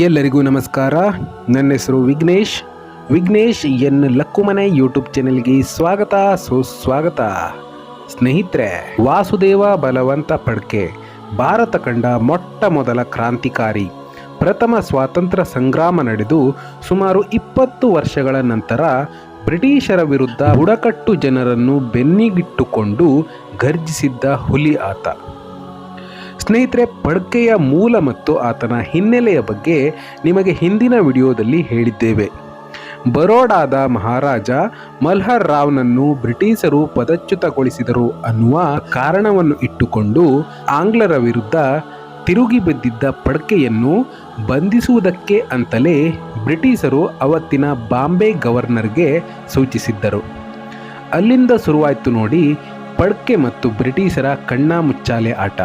ಎಲ್ಲರಿಗೂ ನಮಸ್ಕಾರ. ನನ್ನ ಹೆಸರು ವಿಘ್ನೇಶ್. ವಿಘ್ನೇಶ್ ಎನ್ ಲಕ್ಕುಮನೆ ಯೂಟ್ಯೂಬ್ ಚಾನೆಲ್ಗೆ ಸ್ವಾಗತ. ಸುಸ್ವಾಗತ ಸ್ನೇಹಿತರೆ, ವಾಸುದೇವ ಬಲವಂತ ಪಡ್ಕೆ, ಭಾರತ ಕಂಡ ಮೊಟ್ಟ ಮೊದಲ ಕ್ರಾಂತಿಕಾರಿ. ಪ್ರಥಮ ಸ್ವಾತಂತ್ರ್ಯ ಸಂಗ್ರಾಮ ನಡೆದು ಸುಮಾರು ಇಪ್ಪತ್ತು ವರ್ಷಗಳ ನಂತರ ಬ್ರಿಟಿಷರ ವಿರುದ್ಧ ಬುಡಕಟ್ಟು ಜನರನ್ನು ಬೆನ್ನಿಗಿಟ್ಟುಕೊಂಡು ಗರ್ಜಿಸಿದ್ದ ಹುಲಿ ಆತ. ಸ್ನೇಹಿತರೆ, ಪಡ್ಕೆಯ ಮೂಲ ಮತ್ತು ಆತನ ಹಿನ್ನೆಲೆಯ ಬಗ್ಗೆ ನಿಮಗೆ ಹಿಂದಿನ ವಿಡಿಯೋದಲ್ಲಿ ಹೇಳಿದ್ದೇವೆ. ಬರೋಡಾದ ಮಹಾರಾಜ ಮಲ್ಹರ್ ರಾವ್ನನ್ನು ಬ್ರಿಟಿಷರು ಪದಚ್ಯುತಗೊಳಿಸಿದರು ಅನ್ನುವ ಕಾರಣವನ್ನು ಇಟ್ಟುಕೊಂಡು ಆಂಗ್ಲರ ವಿರುದ್ಧ ತಿರುಗಿ ಬಿದ್ದಿದ್ದ ಪಡ್ಕೆಯನ್ನು ಬಂಧಿಸುವುದಕ್ಕೆ ಅಂತಲೇ ಬ್ರಿಟಿಷರು ಅವತ್ತಿನ ಬಾಂಬೆ ಗವರ್ನರ್ಗೆ ಸೂಚಿಸಿದ್ದರು. ಅಲ್ಲಿಂದ ಶುರುವಾಯಿತು ನೋಡಿ, ಪಡ್ಕೆ ಮತ್ತು ಬ್ರಿಟಿಷರ ಕಣ್ಣಾಮುಚ್ಚಾಲೆ ಆಟ.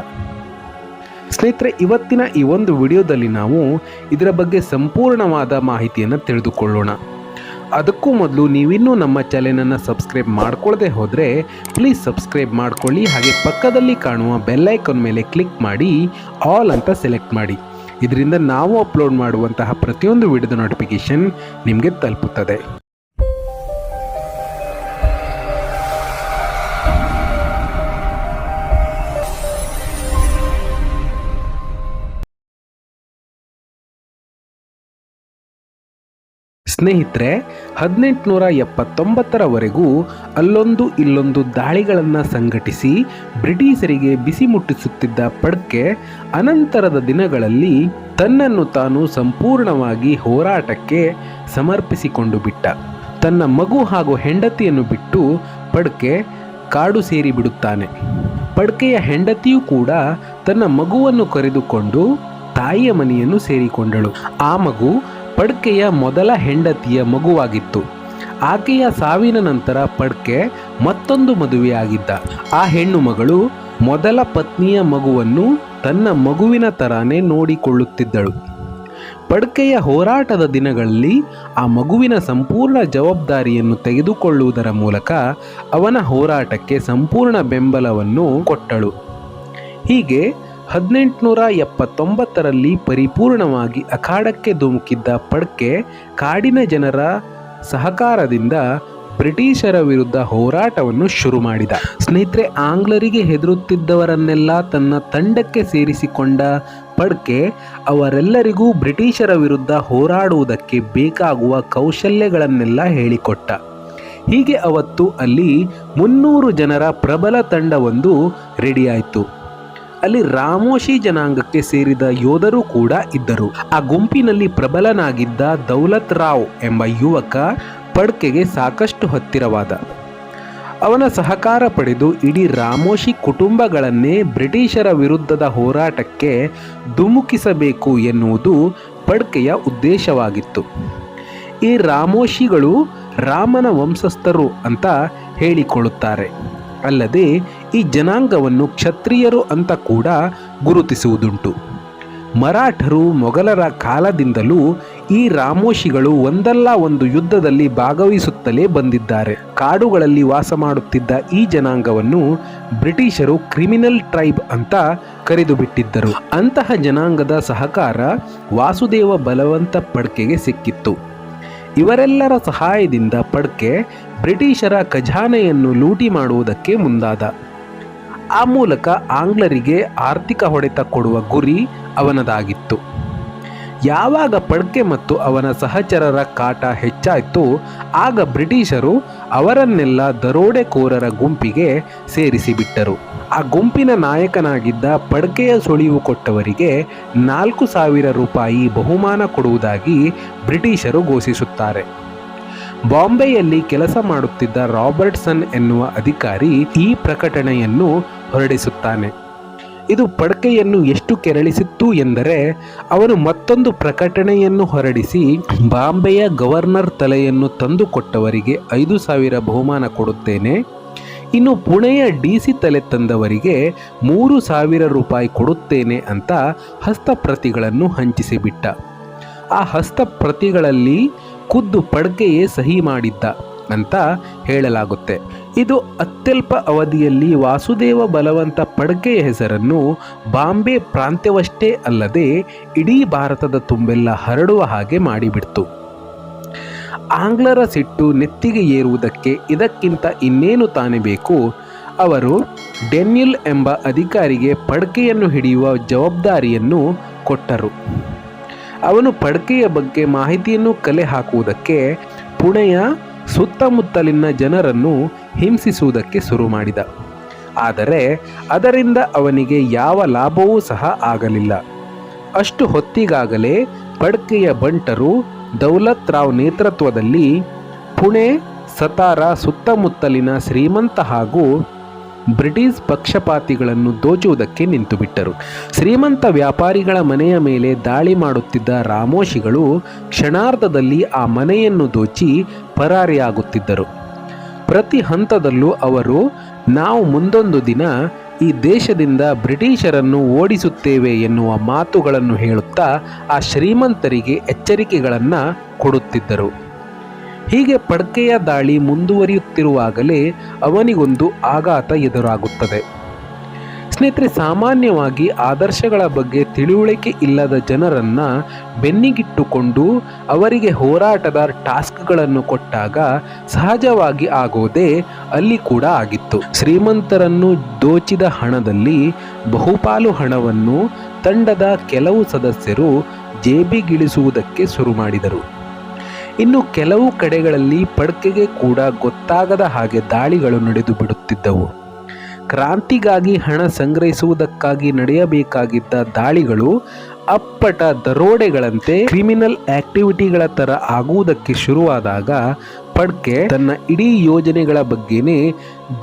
ಸ್ನೇಹಿತರೆ, ಇವತ್ತಿನ ಈ ಒಂದು ವಿಡಿಯೋದಲ್ಲಿ ನಾವು ಇದರ ಬಗ್ಗೆ ಸಂಪೂರ್ಣವಾದ ಮಾಹಿತಿಯನ್ನು ತಿಳಿದುಕೊಳ್ಳೋಣ. ಅದಕ್ಕೂ ಮೊದಲು ನೀವಿನ್ನೂ ನಮ್ಮ ಚಾನೆಲನ್ನು ಸಬ್ಸ್ಕ್ರೈಬ್ ಮಾಡ್ಕೊಳ್ಳದೆ ಹೋದರೆ ಪ್ಲೀಸ್ ಸಬ್ಸ್ಕ್ರೈಬ್ ಮಾಡ್ಕೊಳ್ಳಿ, ಹಾಗೆ ಪಕ್ಕದಲ್ಲಿ ಕಾಣುವ ಬೆಲ್ಲೈಕನ್ ಮೇಲೆ ಕ್ಲಿಕ್ ಮಾಡಿ, ಆಲ್ ಅಂತ ಸೆಲೆಕ್ಟ್ ಮಾಡಿ. ಇದರಿಂದ ನಾವು ಅಪ್ಲೋಡ್ ಮಾಡುವಂತಹ ಪ್ರತಿಯೊಂದು ವಿಡಿಯೋದ ನೋಟಿಫಿಕೇಶನ್ ನಿಮಗೆ ತಲುಪುತ್ತದೆ. ಸ್ನೇಹಿತರೆ ಹದಿನೆಂಟುನೂರ ಎಪ್ಪತ್ತೊಂಬತ್ತರವರೆಗೂ ಅಲ್ಲೊಂದು ಇಲ್ಲೊಂದು ದಾಳಿಗಳನ್ನು ಸಂಘಟಿಸಿ ಬ್ರಿಟಿಷರಿಗೆ ಬಿಸಿ ಮುಟ್ಟಿಸುತ್ತಿದ್ದ ಪಡ್ಕೆ, ಅನಂತರದ ದಿನಗಳಲ್ಲಿ ತನ್ನನ್ನು ತಾನು ಸಂಪೂರ್ಣವಾಗಿ ಹೋರಾಟಕ್ಕೆ ಸಮರ್ಪಿಸಿಕೊಂಡು ಬಿಟ್ಟ. ತನ್ನ ಮಗು ಹಾಗೂ ಹೆಂಡತಿಯನ್ನು ಬಿಟ್ಟು ಪಡ್ಕೆ ಕಾಡು ಸೇರಿಬಿಡುತ್ತಾನೆ ಪಡ್ಕೆಯ ಹೆಂಡತಿಯೂ ಕೂಡ ತನ್ನ ಮಗುವನ್ನು ಕರೆದುಕೊಂಡು ತಾಯಿಯ ಮನೆಯನ್ನು ಸೇರಿಕೊಂಡಳು. ಆ ಮಗು ಪಡ್ಕೆಯ ಮೊದಲ ಹೆಂಡತಿಯ ಮಗುವಾಗಿತ್ತು. ಆಕೆಯ ಸಾವಿನ ನಂತರ ಪಡ್ಕೆ ಮತ್ತೊಂದು ಮದುವೆಯಾಗಿದ್ದ. ಆ ಹೆಣ್ಣು ಮಗಳು ಮೊದಲ ಪತ್ನಿಯ ಮಗುವನ್ನು ತನ್ನ ಮಗುವಿನ ತರಾನೇ ನೋಡಿಕೊಳ್ಳುತ್ತಿದ್ದಳು. ಪಡ್ಕೆಯ ಹೋರಾಟದ ದಿನಗಳಲ್ಲಿ ಆ ಮಗುವಿನ ಸಂಪೂರ್ಣ ಜವಾಬ್ದಾರಿಯನ್ನು ತೆಗೆದುಕೊಳ್ಳುವುದರ ಮೂಲಕ ಅವನ ಹೋರಾಟಕ್ಕೆ ಸಂಪೂರ್ಣ ಬೆಂಬಲವನ್ನು ಕೊಟ್ಟಳು. ಹೀಗೆ ಹದಿನೆಂಟುನೂರ ಎಪ್ಪತ್ತೊಂಬತ್ತರಲ್ಲಿ ಪರಿಪೂರ್ಣವಾಗಿ ಅಖಾಡಕ್ಕೆ ಧುಮುಕಿದ್ದ ಪಡ್ಕೆ, ಕಾಡಿನ ಜನರ ಸಹಕಾರದಿಂದ ಬ್ರಿಟಿಷರ ವಿರುದ್ಧ ಹೋರಾಟವನ್ನು ಶುರು ಮಾಡಿದ. ಸ್ನೇಹಿತರೆ, ಆಂಗ್ಲರಿಗೆ ಹೆದರುತ್ತಿದ್ದವರನ್ನೆಲ್ಲ ತನ್ನ ತಂಡಕ್ಕೆ ಸೇರಿಸಿಕೊಂಡ ಪಡ್ಕೆ, ಅವರೆಲ್ಲರಿಗೂ ಬ್ರಿಟಿಷರ ವಿರುದ್ಧ ಹೋರಾಡುವುದಕ್ಕೆ ಬೇಕಾಗುವ ಕೌಶಲ್ಯಗಳನ್ನೆಲ್ಲ ಹೇಳಿಕೊಟ್ಟ. ಹೀಗೆ ಅವತ್ತು ಅಲ್ಲಿ ಮುನ್ನೂರು ಜನರ ಪ್ರಬಲ ತಂಡವೊಂದು ರೆಡಿಯಾಯಿತು ಅಲ್ಲಿ ರಾಮೋಶಿ ಜನಾಂಗಕ್ಕೆ ಸೇರಿದ ಯೋಧರು ಕೂಡ ಇದ್ದರು. ಆ ಗುಂಪಿನಲ್ಲಿ ಪ್ರಬಲನಾಗಿದ್ದ ದೌಲತ್ ರಾವ್ ಎಂಬ ಯುವಕ ಪಡ್ಕೆಗೆ ಸಾಕಷ್ಟು ಹತ್ತಿರವಾದ. ಅವನ ಸಹಕಾರ ಪಡೆದು ಇಡೀ ರಾಮೋಶಿ ಕುಟುಂಬಗಳನ್ನೇ ಬ್ರಿಟಿಷರ ವಿರುದ್ಧದ ಹೋರಾಟಕ್ಕೆ ಧುಮುಕಿಸಬೇಕು ಎನ್ನುವುದು ಪಡ್ಕೆಯ ಉದ್ದೇಶವಾಗಿತ್ತು. ಈ ರಾಮೋಶಿಗಳು ರಾಮನ ವಂಶಸ್ಥರು ಅಂತ ಹೇಳಿಕೊಳ್ಳುತ್ತಾರೆ. ಅಲ್ಲದೆ ಈ ಜನಾಂಗವನ್ನು ಕ್ಷತ್ರಿಯರು ಅಂತ ಕೂಡ ಗುರುತಿಸುವುದುಂಟು. ಮರಾಠರು ಮೊಘಲರ ಕಾಲದಿಂದಲೂ ಈ ರಾಮೋಶಿಗಳು ಒಂದಲ್ಲ ಒಂದು ಯುದ್ಧದಲ್ಲಿ ಭಾಗವಹಿಸುತ್ತಲೇ ಬಂದಿದ್ದಾರೆ. ಕಾಡುಗಳಲ್ಲಿ ವಾಸ ಮಾಡುತ್ತಿದ್ದ ಈ ಜನಾಂಗವನ್ನು ಬ್ರಿಟಿಷರು ಕ್ರಿಮಿನಲ್ ಟ್ರೈಬ್ ಅಂತ ಕರೆದು ಬಿಟ್ಟಿದ್ದರು ಅಂತಹ ಜನಾಂಗದ ಸಹಕಾರ ವಾಸುದೇವ ಬಲವಂತ ಪಡ್ಕೆಗೆ ಸಿಕ್ಕಿತ್ತು. ಇವರೆಲ್ಲರ ಸಹಾಯದಿಂದ ಪಡ್ಕೆ ಬ್ರಿಟಿಷರ ಖಜಾನೆಯನ್ನು ಲೂಟಿ ಮಾಡುವುದಕ್ಕೆ ಮುಂದಾದ. ಆ ಮೂಲಕ ಆಂಗ್ಲರಿಗೆ ಆರ್ಥಿಕ ಹೊಡೆತ ಕೊಡುವ ಗುರಿ ಅವನದಾಗಿತ್ತು. ಯಾವಾಗ ಪಡ್ಕೆ ಮತ್ತು ಅವನ ಸಹಚರರ ಕಾಟ ಹೆಚ್ಚಾಯಿತು ಆಗ ಬ್ರಿಟಿಷರು ಅವರನ್ನೆಲ್ಲ ದರೋಡೆಕೋರರ ಗುಂಪಿಗೆ ಸೇರಿಸಿಬಿಟ್ಟರು. ಆ ಗುಂಪಿನ ನಾಯಕನಾಗಿದ್ದ ಪಡ್ಕೆಯ ಸುಳಿವು ಕೊಟ್ಟವರಿಗೆ ನಾಲ್ಕು ಸಾವಿರ ರೂಪಾಯಿ ಬಹುಮಾನ ಕೊಡುವುದಾಗಿ ಬ್ರಿಟಿಷರು ಘೋಷಿಸುತ್ತಾರೆ. ಬಾಂಬೆಯಲ್ಲಿ ಕೆಲಸ ಮಾಡುತ್ತಿದ್ದ ರಾಬರ್ಟ್ಸನ್ ಎನ್ನುವ ಅಧಿಕಾರಿ ಈ ಪ್ರಕಟಣೆಯನ್ನು ಹೊರಡಿಸುತ್ತಾನೆ. ಇದು ಪಡ್ಕೆಯನ್ನು ಎಷ್ಟು ಕೆರಳಿಸಿತ್ತು ಎಂದರೆ, ಅವನು ಮತ್ತೊಂದು ಪ್ರಕಟಣೆಯನ್ನು ಹೊರಡಿಸಿ ಬಾಂಬೆಯ ಗವರ್ನರ್ ತಲೆಯನ್ನು ತಂದುಕೊಟ್ಟವರಿಗೆ ಐದು ಸಾವಿರ ಬಹುಮಾನ ಕೊಡುತ್ತೇನೆ. ಇನ್ನು ಪುಣೆಯ ಡಿ ಸಿ ತಲೆ ತಂದವರಿಗೆ ಮೂರು ಸಾವಿರ ರೂಪಾಯಿ ಕೊಡುತ್ತೇನೆ ಅಂತ ಹಸ್ತಪ್ರತಿಗಳನ್ನು ಹಂಚಿಸಿಬಿಟ್ಟ. ಆ ಹಸ್ತಪ್ರತಿಗಳಲ್ಲಿ ಖುದ್ದು ಪಡ್ಕೆಯೇ ಸಹಿ ಮಾಡಿದ್ದ ಅಂತ ಹೇಳಲಾಗುತ್ತೆ. ಇದು ಅತ್ಯಲ್ಪ ಅವಧಿಯಲ್ಲಿ ವಾಸುದೇವ ಬಲವಂತ ಪಡ್ಗೆಯ ಹೆಸರನ್ನು ಬಾಂಬೆ ಪ್ರಾಂತ್ಯವಷ್ಟೇ ಅಲ್ಲದೆ ಇಡೀ ಭಾರತದ ತುಂಬೆಲ್ಲ ಹರಡುವ ಹಾಗೆ ಮಾಡಿಬಿಡ್ತು. ಆಂಗ್ಲರ ಸಿಟ್ಟು ನೆತ್ತಿಗೆ ಏರುವುದಕ್ಕೆ ಇದಕ್ಕಿಂತ ಇನ್ನೇನು ತಾನೇ ಬೇಕು? ಅವರು ಡೆನ್ಯುಲ್ ಎಂಬ ಅಧಿಕಾರಿಗೆ ಪಡ್ಕೆಯನ್ನು ಹಿಡಿಯುವ ಜವಾಬ್ದಾರಿಯನ್ನು ಕೊಟ್ಟರು. ಅವನು ಪಡ್ಕೆಯ ಬಗ್ಗೆ ಮಾಹಿತಿಯನ್ನು ಕಲೆ ಹಾಕುವುದಕ್ಕೆ ಪುಣೆಯ ಸುತ್ತಮುತ್ತಲಿನ ಜನರನ್ನು ಹಿಂಸಿಸುವುದಕ್ಕೆ ಶುರು ಮಾಡಿದ. ಆದರೆ ಅದರಿಂದ ಅವನಿಗೆ ಯಾವ ಲಾಭವೂ ಸಹ ಆಗಲಿಲ್ಲ. ಅಷ್ಟು ಹೊತ್ತಿಗಾಗಲೇ ಪಡ್ಕೆಯ ಬಂಟರು ದೌಲತ್ ರಾವ್ ನೇತೃತ್ವದಲ್ಲಿ ಪುಣೆ, ಸತಾರ ಸುತ್ತಮುತ್ತಲಿನ ಶ್ರೀಮಂತ ಹಾಗೂ ಬ್ರಿಟಿಷ್ ಪಕ್ಷಪಾತಿಗಳನ್ನು ದೋಚುವುದಕ್ಕೆ ನಿಂತುಬಿಟ್ಟರು. ಶ್ರೀಮಂತ ವ್ಯಾಪಾರಿಗಳ ಮನೆಯ ಮೇಲೆ ದಾಳಿ ಮಾಡುತ್ತಿದ್ದ ರಾಮೋಶಿಗಳು ಕ್ಷಣಾರ್ಧದಲ್ಲಿ ಆ ಮನೆಯನ್ನು ದೋಚಿ ಪರಾರಿಯಾಗುತ್ತಿದ್ದರು. ಪ್ರತಿ ಹಂತದಲ್ಲೂ ಅವರು, ನಾವು ಮುಂದೊಂದು ದಿನ ಈ ದೇಶದಿಂದ ಬ್ರಿಟಿಷರನ್ನು ಓಡಿಸುತ್ತೇವೆ ಎನ್ನುವ ಮಾತುಗಳನ್ನು ಹೇಳುತ್ತಾ ಆ ಶ್ರೀಮಂತರಿಗೆ ಎಚ್ಚರಿಕೆಗಳನ್ನು ಕೊಡುತ್ತಿದ್ದರು. ಹೀಗೆ ಪಡ್ಕೆಯ ದಾಳಿ ಮುಂದುವರಿಯುತ್ತಿರುವಾಗಲೇ ಅವನಿಗೊಂದು ಆಘಾತ ಎದುರಾಗುತ್ತದೆ. ಸ್ನೇಹಿತರೆ, ಸಾಮಾನ್ಯವಾಗಿ ಆದರ್ಶಗಳ ಬಗ್ಗೆ ತಿಳುವಳಿಕೆ ಇಲ್ಲದ ಜನರನ್ನು ಬೆನ್ನಿಗಿಟ್ಟುಕೊಂಡು ಅವರಿಗೆ ಹೋರಾಟದ ಟಾಸ್ಕ್ಗಳನ್ನು ಕೊಟ್ಟಾಗ ಸಹಜವಾಗಿ ಆಗೋದೇ ಅಲ್ಲಿ ಕೂಡ ಆಗಿತ್ತು. ಶ್ರೀಮಂತರನ್ನು ದೋಚಿದ ಹಣದಲ್ಲಿ ಬಹುಪಾಲು ಹಣವನ್ನು ತಂಡದ ಕೆಲವು ಸದಸ್ಯರು ಜೇಬಿಗಿಳಿಸುವುದಕ್ಕೆ ಶುರು ಮಾಡಿದರು ಇನ್ನು ಕೆಲವು ಕಡೆಗಳಲ್ಲಿ ಪಡ್ಕೆಗೆ ಕೂಡ ಗೊತ್ತಾಗದ ಹಾಗೆ ದಾಳಿಗಳು ನಡೆದು ಬಿಡುತ್ತಿದ್ದವು. ಕ್ರಾಂತಿಗಾಗಿ ಹಣ ಸಂಗ್ರಹಿಸುವುದಕ್ಕಾಗಿ ನಡೆಯಬೇಕಾಗಿದ್ದ ದಾಳಿಗಳು ಅಪ್ಪಟ ದರೋಡೆಗಳಂತೆ ಕ್ರಿಮಿನಲ್ ಆಕ್ಟಿವಿಟಿಗಳ ಥರ ಆಗುವುದಕ್ಕೆ ಶುರುವಾದಾಗ ಪಡ್ಕೆ ತನ್ನ ಇಡೀ ಯೋಜನೆಗಳ ಬಗ್ಗೆನೇ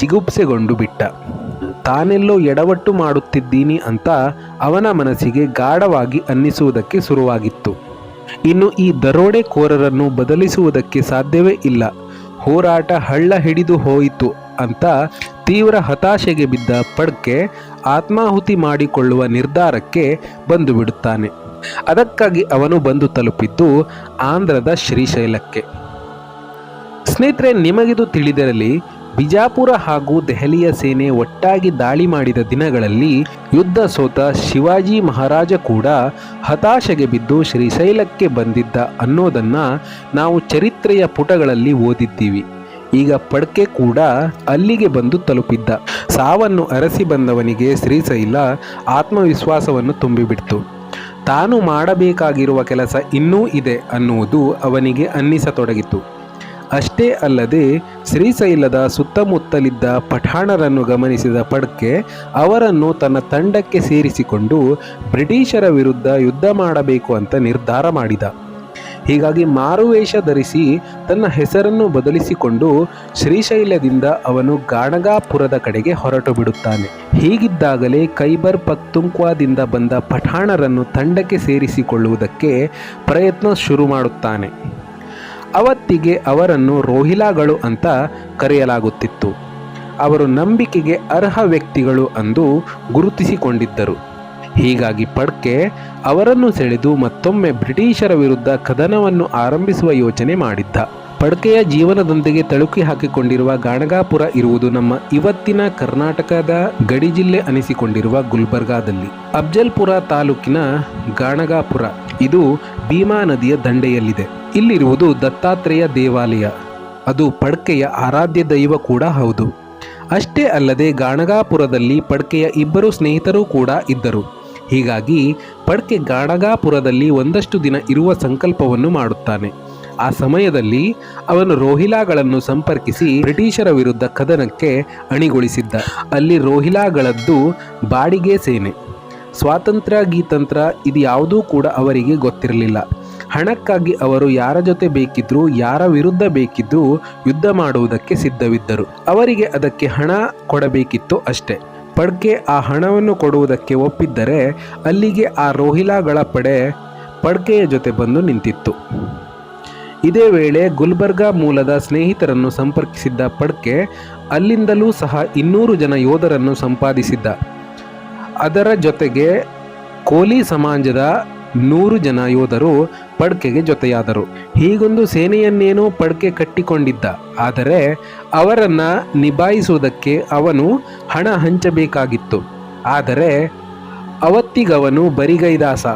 ಜಿಗುಪ್ಸೆಗೊಂಡು ಬಿಟ್ಟ. ತಾನೆಲ್ಲೋ ಎಡವಟ್ಟು ಮಾಡುತ್ತಿದ್ದೀನಿ ಅಂತ ಅವನ ಮನಸ್ಸಿಗೆ ಗಾಢವಾಗಿ ಅನ್ನಿಸುವುದಕ್ಕೆ ಶುರುವಾಗಿತ್ತು. ಇನ್ನು ಈ ದರೋಡೆಕೋರರನ್ನು ಬದಲಿಸುವುದಕ್ಕೆ ಸಾಧ್ಯವೇ ಇಲ್ಲ. ಹೋರಾಟ ಹಳ್ಳ ಹಿಡಿದು ಹೋಯಿತು ಅಂತ ತೀವ್ರ ಹತಾಶೆಗೆ ಬಿದ್ದ ಪಡ್ಕೆ ಆತ್ಮಾಹುತಿ ಮಾಡಿಕೊಳ್ಳುವ ನಿರ್ಧಾರಕ್ಕೆ ಬಂದು ಬಿಡುತ್ತಾನೆ ಅದಕ್ಕಾಗಿ ಅವನು ಬಂದು ತಲುಪಿದ್ದು ಆಂಧ್ರದ ಶ್ರೀಶೈಲಕ್ಕೆ. ಸ್ನೇಹಿತರೆ, ನಿಮಗಿದು ತಿಳಿದಿರಲಿ ಬಿಜಾಪುರ ಹಾಗೂ ದೆಹಲಿಯ ಸೇನೆ ಒಟ್ಟಾಗಿ ದಾಳಿ ಮಾಡಿದ ದಿನಗಳಲ್ಲಿ ಯುದ್ಧ ಸೋತ ಶಿವಾಜಿ ಮಹಾರಾಜ ಕೂಡ ಹತಾಶೆಗೆ ಬಿದ್ದು ಶ್ರೀಶೈಲಕ್ಕೆ ಬಂದಿದ್ದ ಅನ್ನೋದನ್ನು ನಾವು ಚರಿತ್ರೆಯ ಪುಟಗಳಲ್ಲಿ ಓದಿದ್ದೀವಿ. ಈಗ ಪಡ್ಕೆ ಕೂಡ ಅಲ್ಲಿಗೆ ಬಂದು ತಲುಪಿದ್ದ. ಸಾವನ್ನು ಅರಸಿ ಬಂದವನಿಗೆ ಶ್ರೀಶೈಲ ಆತ್ಮವಿಶ್ವಾಸವನ್ನು ತುಂಬಿಬಿಡ್ತು. ತಾನು ಮಾಡಬೇಕಾಗಿರುವ ಕೆಲಸ ಇನ್ನೂ ಇದೆ ಅನ್ನುವುದು ಅವನಿಗೆ ಅನ್ನಿಸತೊಡಗಿತು. ಅಷ್ಟೇ ಅಲ್ಲದೆ ಶ್ರೀಶೈಲದ ಸುತ್ತಮುತ್ತಲಿದ್ದ ಪಠಾಣರನ್ನು ಗಮನಿಸಿದ ಪಡ್ಕೆ ಅವರನ್ನು ತನ್ನ ತಂಡಕ್ಕೆ ಸೇರಿಸಿಕೊಂಡು ಬ್ರಿಟಿಷರ ವಿರುದ್ಧ ಯುದ್ಧ ಮಾಡಬೇಕು ಅಂತ ನಿರ್ಧಾರ ಮಾಡಿದ. ಹೀಗಾಗಿ ಮಾರುವೇಷ ಧರಿಸಿ ತನ್ನ ಹೆಸರನ್ನು ಬದಲಿಸಿಕೊಂಡು ಶ್ರೀಶೈಲದಿಂದ ಅವನು ಗಾಣಗಾಪುರದ ಕಡೆಗೆ ಹೊರಟು ಬಿಡುತ್ತಾನೆ. ಹೀಗಿದ್ದಾಗಲೇ ಕೈಬರ್ ಪಕ್ತುಂಕ್ವಾದಿಂದ ಬಂದ ಪಠಾಣರನ್ನು ತಂಡಕ್ಕೆ ಸೇರಿಸಿಕೊಳ್ಳುವುದಕ್ಕೆ ಪ್ರಯತ್ನ ಶುರು ಮಾಡುತ್ತಾನೆ. ಅವತ್ತಿಗೆ ಅವರನ್ನು ರೋಹಿಲಾಗಳು ಅಂತ ಕರೆಯಲಾಗುತ್ತಿತ್ತು. ಅವರು ನಂಬಿಕೆಗೆ ಅರ್ಹ ವ್ಯಕ್ತಿಗಳು ಅಂದು ಗುರುತಿಸಿಕೊಂಡಿದ್ದರು. ಹೀಗಾಗಿ ಪಡ್ಕೆ ಅವರನ್ನು ಸೆಳೆದು ಮತ್ತೊಮ್ಮೆ ಬ್ರಿಟಿಷರ ವಿರುದ್ಧ ಕದನವನ್ನು ಆರಂಭಿಸುವ ಯೋಚನೆ ಮಾಡಿದ್ದ. ಪಡ್ಕೆಯ ಜೀವನದೊಂದಿಗೆ ತಳುಕಿ ಹಾಕಿಕೊಂಡಿರುವ ಗಾಣಗಾಪುರ ಇರುವುದು ನಮ್ಮ ಇವತ್ತಿನ ಕರ್ನಾಟಕದ ಗಡಿ ಜಿಲ್ಲೆ ಅನಿಸಿಕೊಂಡಿರುವ ಗುಲ್ಬರ್ಗಾದಲ್ಲಿ. ಅಫ್ಜಲ್ಪುರ ತಾಲೂಕಿನ ಗಾಣಗಾಪುರ, ಇದು ಭೀಮಾ ನದಿಯ ದಂಡೆಯಲ್ಲಿದೆ. ಇಲ್ಲಿರುವುದು ದತ್ತಾತ್ರೇಯ ದೇವಾಲಯ. ಅದು ಪಡ್ಕೆಯ ಆರಾಧ್ಯ ದೈವ ಕೂಡ ಹೌದು. ಅಷ್ಟೇ ಅಲ್ಲದೆ ಗಾಣಗಾಪುರದಲ್ಲಿ ಪಡ್ಕೆಯ ಇಬ್ಬರು ಸ್ನೇಹಿತರು ಕೂಡ ಇದ್ದರು. ಹೀಗಾಗಿ ಪಡ್ಕೆ ಗಾಣಗಾಪುರದಲ್ಲಿ ಒಂದಷ್ಟು ದಿನ ಇರುವ ಸಂಕಲ್ಪವನ್ನು ಮಾಡುತ್ತಾನೆ. ಆ ಸಮಯದಲ್ಲಿ ಅವನು ರೋಹಿಲಾಗಳನ್ನು ಸಂಪರ್ಕಿಸಿ ಬ್ರಿಟಿಷರ ವಿರುದ್ಧ ಕದನಕ್ಕೆ ಅಣಿಗೊಳಿಸಿದ್ದ. ಅಲ್ಲಿ ರೋಹಿಲಾಗಳದ್ದು ಬಾಡಿಗೆ ಸೇನೆ. ಸ್ವಾತಂತ್ರ್ಯ ಗೀತಂತ್ರ ಇದು ಯಾವುದೂ ಕೂಡ ಅವರಿಗೆ ಗೊತ್ತಿರಲಿಲ್ಲ. ಹಣಕ್ಕಾಗಿ ಅವರು ಯಾರ ಜೊತೆ ಬೇಕಿದ್ರೂ, ಯಾರ ವಿರುದ್ಧ ಬೇಕಿದ್ರೂ ಯುದ್ಧ ಮಾಡುವುದಕ್ಕೆ ಸಿದ್ಧವಿದ್ದರು. ಅವರಿಗೆ ಅದಕ್ಕೆ ಹಣ ಕೊಡಬೇಕಿತ್ತು ಅಷ್ಟೇ. ಪಡ್ಕೆ ಆ ಹಣವನ್ನು ಕೊಡುವುದಕ್ಕೆ ಒಪ್ಪಿದ್ದರೆ ಅಲ್ಲಿಗೆ ಆ ರೋಹಿಲಾಗಳ ಪಡೆ ಪಡ್ಕೆಯ ಜೊತೆ ಬಂದು ನಿಂತಿತ್ತು. ಇದೇ ವೇಳೆ ಗುಲ್ಬರ್ಗಾ ಮೂಲದ ಸ್ನೇಹಿತರನ್ನು ಸಂಪರ್ಕಿಸಿದ್ದ ಪಡ್ಕೆ ಅಲ್ಲಿಂದಲೂ ಸಹ ಇನ್ನೂರು ಜನ ಯೋಧರನ್ನು ಸಂಪಾದಿಸಿದ್ದ. ಅದರ ಜೊತೆಗೆ ಕೋಲಿ ಸಮಾಜದ ನೂರು ಜನ ಯೋಧರು ಪಡ್ಕೆಗೆ ಜೊತೆಯಾದರು. ಹೀಗೊಂದು ಸೇನೆಯನ್ನೇನೋ ಪಡ್ಕೆ ಕಟ್ಟಿಕೊಂಡಿದ್ದ. ಆದರೆ ಅವರನ್ನ ನಿಭಾಯಿಸುವುದಕ್ಕೆ ಅವನು ಹಣ ಹಂಚಬೇಕಾಗಿತ್ತು. ಆದರೆ ಅವತ್ತಿಗವನು ಬರಿಗೈದಾಸ.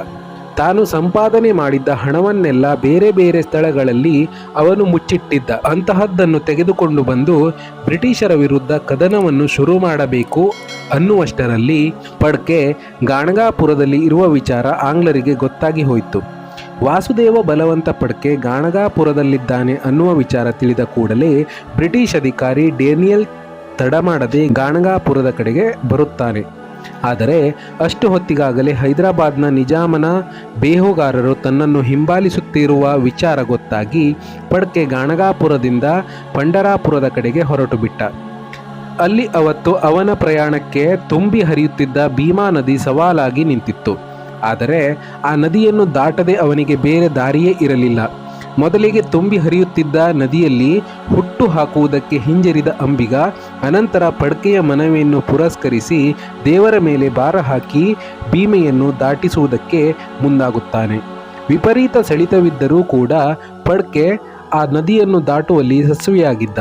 ತಾನು ಸಂಪಾದನೆ ಮಾಡಿದ್ದ ಹಣವನ್ನೆಲ್ಲ ಬೇರೆ ಬೇರೆ ಸ್ಥಳಗಳಲ್ಲಿ ಅವನು ಮುಚ್ಚಿಟ್ಟಿದ್ದ. ಅಂತಹದ್ದನ್ನು ತೆಗೆದುಕೊಂಡು ಬಂದು ಬ್ರಿಟಿಷರ ವಿರುದ್ಧ ಕದನವನ್ನು ಶುರು ಮಾಡಬೇಕು ಅನ್ನುವಷ್ಟರಲ್ಲಿ ಪಡ್ಕೆ ಗಾಣಗಾಪುರದಲ್ಲಿ ಇರುವ ವಿಚಾರ ಆಂಗ್ಲರಿಗೆ ಗೊತ್ತಾಗಿ ಹೋಯಿತು. ವಾಸುದೇವ ಬಲವಂತ ಪಡ್ಕೆ ಗಾಣಗಾಪುರದಲ್ಲಿದ್ದಾನೆ ಅನ್ನುವ ವಿಚಾರ ತಿಳಿದ ಕೂಡಲೇ ಬ್ರಿಟಿಷ್ ಅಧಿಕಾರಿ ಡೇನಿಯಲ್ ತಡ ಮಾಡದೆ ಗಾಣಗಾಪುರದ ಕಡೆಗೆ ಬರುತ್ತಾನೆ. ಆದರೆ ಅಷ್ಟು ಹೊತ್ತಿಗಾಗಲೇ ಹೈದರಾಬಾದ್ನ ನಿಜಾಮನ ಬೇಹುಗಾರರು ತನ್ನನ್ನು ಹಿಂಬಾಲಿಸುತ್ತಿರುವ ವಿಚಾರ ಗೊತ್ತಾಗಿ ಪಡ್ಕೆ ಗಾಣಗಾಪುರದಿಂದ ಪಂಡರಾಪುರದ ಕಡೆಗೆ ಹೊರಟು ಬಿಟ್ಟ. ಅಲ್ಲಿ ಅವತ್ತು ಅವನ ಪ್ರಯಾಣಕ್ಕೆ ತುಂಬಿ ಹರಿಯುತ್ತಿದ್ದ ಭೀಮಾ ನದಿ ಸವಾಲಾಗಿ ನಿಂತಿತ್ತು. ಆದರೆ ಆ ನದಿಯನ್ನು ದಾಟದೆ ಅವನಿಗೆ ಬೇರೆ ದಾರಿಯೇ ಇರಲಿಲ್ಲ. ಮೊದಲಿಗೆ ತುಂಬಿ ಹರಿಯುತ್ತಿದ್ದ ನದಿಯಲ್ಲಿ ಹುಟ್ಟು ಹಾಕುವುದಕ್ಕೆ ಹಿಂಜರಿದ ಅಂಬಿಗ, ಅನಂತರ ಪಡ್ಕೆಯ ಮನವಿಯನ್ನು ಪುರಸ್ಕರಿಸಿ ದೇವರ ಮೇಲೆ ಭಾರ ಹಾಕಿ ಭೀಮೆಯನ್ನು ದಾಟಿಸುವುದಕ್ಕೆ ಮುಂದಾಗುತ್ತಾನೆ. ವಿಪರೀತ ಸೆಳೆತವಿದ್ದರೂ ಕೂಡ ಪಡ್ಕೆ ಆ ನದಿಯನ್ನು ದಾಟುವಲ್ಲಿ ಯಶಸ್ವಿಯಾಗಿದ್ದ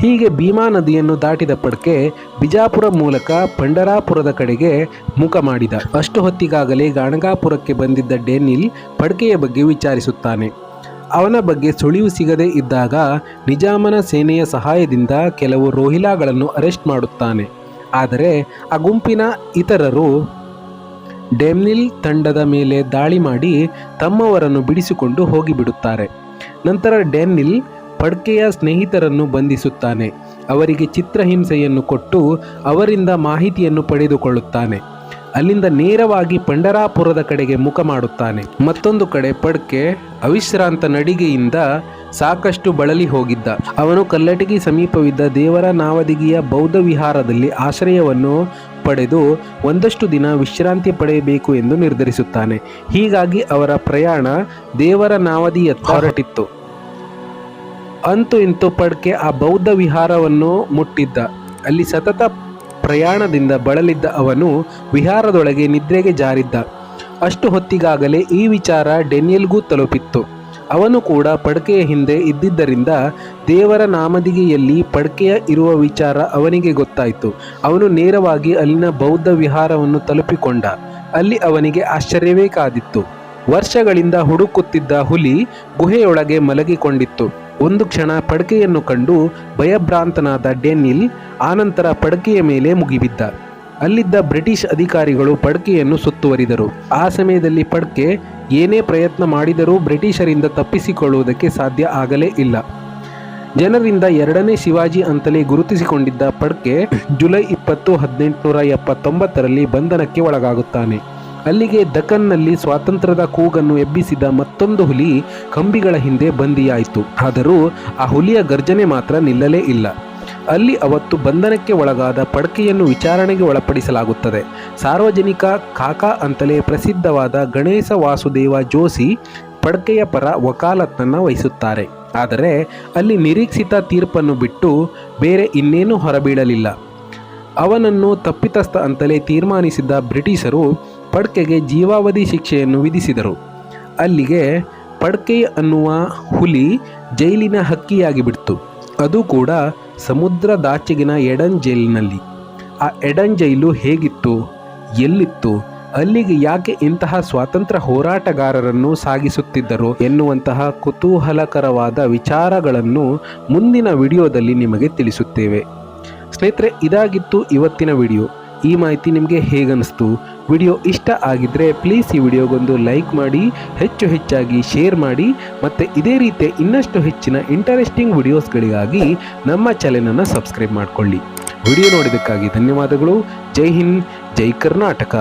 ಹೀಗೆ ಭೀಮಾ ನದಿಯನ್ನು ದಾಟಿದ ಪಡ್ಕೆ ಬಿಜಾಪುರ ಮೂಲಕ ಪಂಡರಾಪುರದ ಕಡೆಗೆ ಮುಖ ಮಾಡಿದ. ಅಷ್ಟು ಹೊತ್ತಿಗಾಗಲೇ ಗಾಣಗಾಪುರಕ್ಕೆ ಬಂದಿದ್ದ ಡೆನಿಲ್ ಪಡ್ಕೆಯ ಬಗ್ಗೆ ವಿಚಾರಿಸುತ್ತಾನೆ. ಅವನ ಬಗ್ಗೆ ಸುಳಿವು ಸಿಗದೇ ಇದ್ದಾಗ ನಿಜಾಮನ ಸೇನೆಯ ಸಹಾಯದಿಂದ ಕೆಲವು ರೋಹಿಲಾಗಳನ್ನು ಅರೆಸ್ಟ್ ಮಾಡುತ್ತಾನೆ. ಆದರೆ ಆ ಗುಂಪಿನ ಇತರರು ಡೆಮ್ನಿಲ್ ತಂಡದ ಮೇಲೆ ದಾಳಿ ಮಾಡಿ ತಮ್ಮವರನ್ನು ಬಿಡಿಸಿಕೊಂಡು ಹೋಗಿಬಿಡುತ್ತಾರೆ. ನಂತರ ಡೆನ್ನಿಲ್ ಪಡ್ಕೆಯ ಸ್ನೇಹಿತರನ್ನು ಬಂಧಿಸುತ್ತಾನೆ. ಅವರಿಗೆ ಚಿತ್ರಹಿಂಸೆಯನ್ನು ಕೊಟ್ಟು ಅವರಿಂದ ಮಾಹಿತಿಯನ್ನು ಪಡೆದುಕೊಳ್ಳುತ್ತಾನೆ. ಅಲ್ಲಿಂದ ನೇರವಾಗಿ ಪಂಡರಾಪುರದ ಕಡೆಗೆ ಮುಖ ಮಾಡುತ್ತಾನೆ. ಮತ್ತೊಂದು ಕಡೆ ಪಡ್ಕೆ ಅವಿಶ್ರಾಂತ ನಡಿಗೆಯಿಂದ ಸಾಕಷ್ಟು ಬಳಲಿ ಹೋಗಿದ್ದ. ಅವನು ಕಲ್ಲಟಗಿ ಸಮೀಪವಿದ್ದ ದೇವರ ನಾವದಿಗಿಯ ಬೌದ್ಧ ವಿಹಾರದಲ್ಲಿ ಆಶ್ರಯವನ್ನು ಪಡೆದು ಒಂದಷ್ಟು ದಿನ ವಿಶ್ರಾಂತಿ ಪಡೆಯಬೇಕು ಎಂದು ನಿರ್ಧರಿಸುತ್ತಾನೆ. ಹೀಗಾಗಿ ಅವರ ಪ್ರಯಾಣ ದೇವರ ನಾವದಿಯತ್ತ ಹೊರಟಿತ್ತು. ಅಂತೂ ಇಂತು ಪಡ್ಕೆ ಆ ಬೌದ್ಧ ವಿಹಾರವನ್ನು ಮುಟ್ಟಿದ್ದ. ಅಲ್ಲಿ ಸತತ ಪ್ರಯಾಣದಿಂದ ಬಳಲಿದ್ದ ಅವನು ವಿಹಾರದೊಳಗೆ ನಿದ್ರೆಗೆ ಜಾರಿದ್ದ. ಅಷ್ಟು ಹೊತ್ತಿಗಾಗಲೇ ಈ ವಿಚಾರ ಡೆನಿಯಲ್ಗೂ ತಲುಪಿತ್ತು. ಅವನು ಕೂಡ ಪಡ್ಕೆಯ ಹಿಂದೆ ಇದ್ದಿದ್ದರಿಂದ ದೇವರ ನಾಮದಿಗೆಯಲ್ಲಿ ಪಡ್ಕೆಯ ಇರುವ ವಿಚಾರ ಅವನಿಗೆ ಗೊತ್ತಾಯಿತು. ಅವನು ನೇರವಾಗಿ ಅಲ್ಲಿನ ಬೌದ್ಧ ವಿಹಾರವನ್ನು ತಲುಪಿಕೊಂಡ. ಅಲ್ಲಿ ಅವನಿಗೆ ಆಶ್ಚರ್ಯವೇ ಕಾದಿತ್ತು. ವರ್ಷಗಳಿಂದ ಹುಡುಕುತ್ತಿದ್ದ ಹುಲಿ ಗುಹೆಯೊಳಗೆ ಮಲಗಿಕೊಂಡಿತ್ತು. ಒಂದು ಕ್ಷಣ ಪಡಕೆಯನ್ನು ಕಂಡು ಭಯಭ್ರಾಂತನಾದ ಡೆನ್ನಿಲ್ ಆನಂತರ ಪಡಕೆಯ ಮೇಲೆ ಮುಗಿಬಿದ್ದ. ಅಲ್ಲಿದ್ದ ಬ್ರಿಟಿಷ್ ಅಧಿಕಾರಿಗಳು ಪಡಕೆಯನ್ನು ಸುತ್ತುವರಿದರು. ಆ ಸಮಯದಲ್ಲಿ ಪಡಕೆ ಏನೇ ಪ್ರಯತ್ನ ಮಾಡಿದರೂ ಬ್ರಿಟಿಷರಿಂದ ತಪ್ಪಿಸಿಕೊಳ್ಳುವುದಕ್ಕೆ ಸಾಧ್ಯ ಆಗಲೇ ಇಲ್ಲ. ಜನರಿಂದ ಎರಡನೇ ಶಿವಾಜಿ ಅಂತಲೇ ಗುರುತಿಸಿಕೊಂಡಿದ್ದ ಪಡ್ಕೆ ಜುಲೈ ಇಪ್ಪತ್ತು ಹದಿನೆಂಟುನೂರ ಎಪ್ಪತ್ತೊಂಬತ್ತರಲ್ಲಿ ಬಂಧನಕ್ಕೆ ಒಳಗಾಗುತ್ತಾನೆ. ಅಲ್ಲಿಗೆ ದಖನ್ನಲ್ಲಿ ಸ್ವಾತಂತ್ರ್ಯದ ಕೂಗನ್ನು ಎಬ್ಬಿಸಿದ ಮತ್ತೊಂದು ಹುಲಿ ಕಂಬಿಗಳ ಹಿಂದೆ ಬಂದಿಯಾಯಿತು. ಆದರೂ ಆ ಹುಲಿಯ ಗರ್ಜನೆ ಮಾತ್ರ ನಿಲ್ಲಲೇ ಇಲ್ಲ. ಅಲ್ಲಿ ಅವತ್ತು ಬಂಧನಕ್ಕೆ ಒಳಗಾದ ಪಡ್ಕೆಯನ್ನು ವಿಚಾರಣೆಗೆ ಒಳಪಡಿಸಲಾಗುತ್ತದೆ. ಸಾರ್ವಜನಿಕ ಕಾಕಾ ಅಂತಲೇ ಪ್ರಸಿದ್ಧವಾದ ಗಣೇಶ ವಾಸುದೇವ ಜೋಶಿ ಪಡ್ಕೆಯ ಪರ ವಕಾಲತ್ತನ್ನು ವಹಿಸುತ್ತಾರೆ. ಆದರೆ ಅಲ್ಲಿ ನಿರೀಕ್ಷಿತ ತೀರ್ಪನ್ನು ಬಿಟ್ಟು ಬೇರೆ ಇನ್ನೇನೂ ಹೊರಬೀಳಲಿಲ್ಲ. ಅವನನ್ನು ತಪ್ಪಿತಸ್ಥ ಅಂತಲೇ ತೀರ್ಮಾನಿಸಿದ್ದ ಬ್ರಿಟಿಷರು ಪಡ್ಕೆಗೆ ಜೀವಾವಧಿ ಶಿಕ್ಷೆಯನ್ನು ವಿಧಿಸಿದರು. ಅಲ್ಲಿಗೆ ಪಡ್ಕೆ ಅನ್ನುವ ಹುಲಿ ಜೈಲಿನ ಹಕ್ಕಿಯಾಗಿ ಬಿಡ್ತು ಅದು ಕೂಡ ಸಮುದ್ರ ದಾಚೆಗಿನ ಎಡನ್ ಜೈಲಿನಲ್ಲಿ. ಆ ಎಡನ್ ಜೈಲು ಹೇಗಿತ್ತು, ಎಲ್ಲಿತ್ತು, ಅಲ್ಲಿಗೆ ಯಾಕೆ ಇಂತಹ ಸ್ವಾತಂತ್ರ್ಯ ಹೋರಾಟಗಾರರನ್ನು ಸಾಗಿಸುತ್ತಿದ್ದರು ಎನ್ನುವಂತಹ ಕುತೂಹಲಕರವಾದ ವಿಚಾರಗಳನ್ನು ಮುಂದಿನ ವಿಡಿಯೋದಲ್ಲಿ ನಿಮಗೆ ತಿಳಿಸುತ್ತೇವೆ. ಸ್ನೇಹಿತರೆ, ಇದಾಗಿತ್ತು ಇವತ್ತಿನ ವಿಡಿಯೋ. ಈ ಮಾಹಿತಿ ನಿಮಗೆ ಹೇಗನ್ನಿಸ್ತು ವಿಡಿಯೋ ಇಷ್ಟ ಆಗಿದ್ದರೆ ಪ್ಲೀಸ್ ಈ ವಿಡಿಯೋಗೊಂದು ಲೈಕ್ ಮಾಡಿ, ಹೆಚ್ಚು ಹೆಚ್ಚಾಗಿ ಶೇರ್ ಮಾಡಿ ಮತ್ತು ಇದೇ ರೀತಿಯ ಇನ್ನಷ್ಟು ಹೆಚ್ಚಿನ ಇಂಟರೆಸ್ಟಿಂಗ್ ವಿಡಿಯೋಸ್ಗಳಿಗಾಗಿ ನಮ್ಮ ಚಾನೆಲನ್ನು ಸಬ್ಸ್ಕ್ರೈಬ್ ಮಾಡಿಕೊಳ್ಳಿ. ವಿಡಿಯೋ ನೋಡಿದ್ದಕ್ಕಾಗಿ ಧನ್ಯವಾದಗಳು. ಜೈ ಹಿಂದ್, ಜೈ ಕರ್ನಾಟಕ.